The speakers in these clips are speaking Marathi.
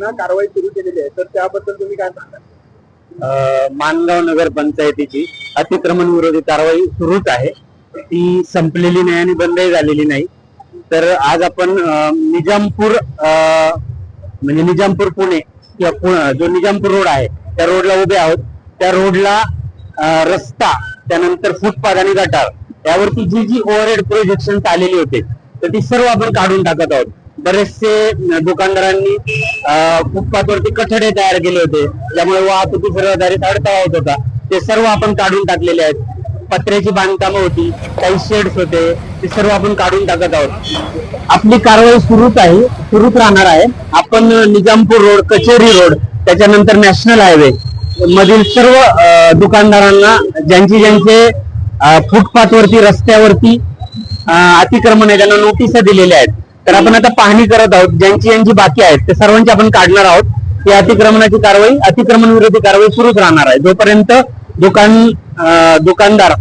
पुन्हा कारवाई सुरू केलेली आहे. तर त्याबद्दल तुम्ही काय सांगा मानगाव माणगाव नगर पंचायतीची अतिक्रमण विरोधी कारवाई सुरूच आहे. ती संपलेली नाही आणि बंदही झालेली नाही. तर आज आपण निजामपूर म्हणजे निजामपूर पुणे किंवा पुणे जो निजामपूर रोड आहे त्या रोडला उभे आहोत. त्या रोडला रस्ता त्यानंतर फुटपाथ आणि गटार यावरती जी जी ओव्हरहेड प्रोजेक्शन आलेली होते तर ती सर्व आपण काढून टाकत आहोत. बरेचसे दुकानदारांनी फुटपाथवरती कठडे तयार केले होते. त्यामुळे वाहतुकी रहदारीत अडथळा होत होता. ते सर्व आपण काढून टाकलेले आहेत. पत्र्याची बांधकामं होती काही शेड्स होते ते सर्व आपण काढून टाकत आहोत. आपली कारवाई सुरूच आहे सुरूच राहणार आहे. आपण निजामपूर रोड कचेरी रोड त्याच्यानंतर नॅशनल हायवे मधील सर्व दुकानदारांना ज्यांची ज्यांचे फुटपाथवरती रस्त्यावरती अतिक्रमण आहे त्यांना नोटीस दिलेल्या आहेत. तर आपण आता पाहणी करत आहोत. ज्यांची ज्यांची बाकी आहेत ते सर्वांची आपण काढणार आहोत. या अतिक्रमणाची कारवाई अतिक्रमण विरोधी कारवाई सुरूच राहणार आहे. जोपर्यंत दुकान दुकानदार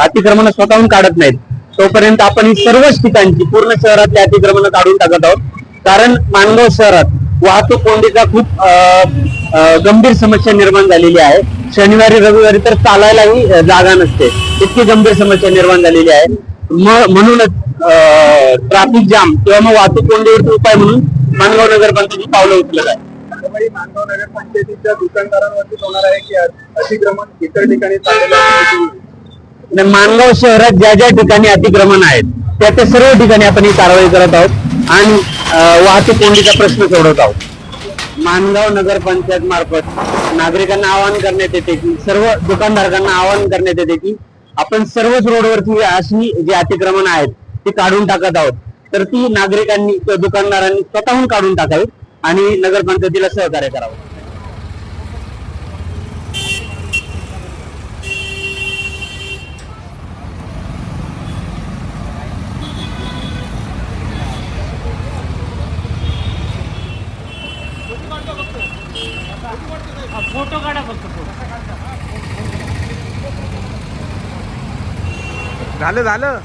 अतिक्रमण स्वतःहून काढत नाहीत तोपर्यंत आपण ही सर्वच ठिकाणची पूर्ण शहरातली अतिक्रमण काढून टाकत आहोत. कारण मानगाव शहरात वाहतूक कोंडीचा खूप गंभीर समस्या निर्माण झालेली आहे. शनिवारी रविवारी तर चालायलाही जागा नसते. इतकी गंभीर समस्या निर्माण झालेली आहे. म्हणूनच ट्रॅफिक जाम किंवा मग वाहतूक कोंडीवरती उपाय म्हणून मानगाव नगर पंचायती पावलं उचलत आहे. दुकानदारांवरती होणार की अतिक्रमण इतर ठिकाणी मानगाव शहरात ज्या ज्या ठिकाणी अतिक्रमण आहेत त्या त्या सर्व ठिकाणी आपण ही कारवाई करत आहोत आणि वाहतूक कोंडीचा प्रश्न सोडवत आहोत. मानगाव नगर पंचायत मार्फत नागरिकांना आवाहन करण्यात येते की सर्व दुकानधारकांना आवाहन करण्यात येते की आपण सर्वच रोडवरती अशी जी अतिक्रमण आहेत ती काढून टाकत आहोत. तर ती नागरिकांनी किंवा दुकानदारांनी स्वतःहून काढून टाकावीत आणि नगरपंचायतीला सहकार्य करावं. फोटो काढा फक्त. फोटो झालं झालं.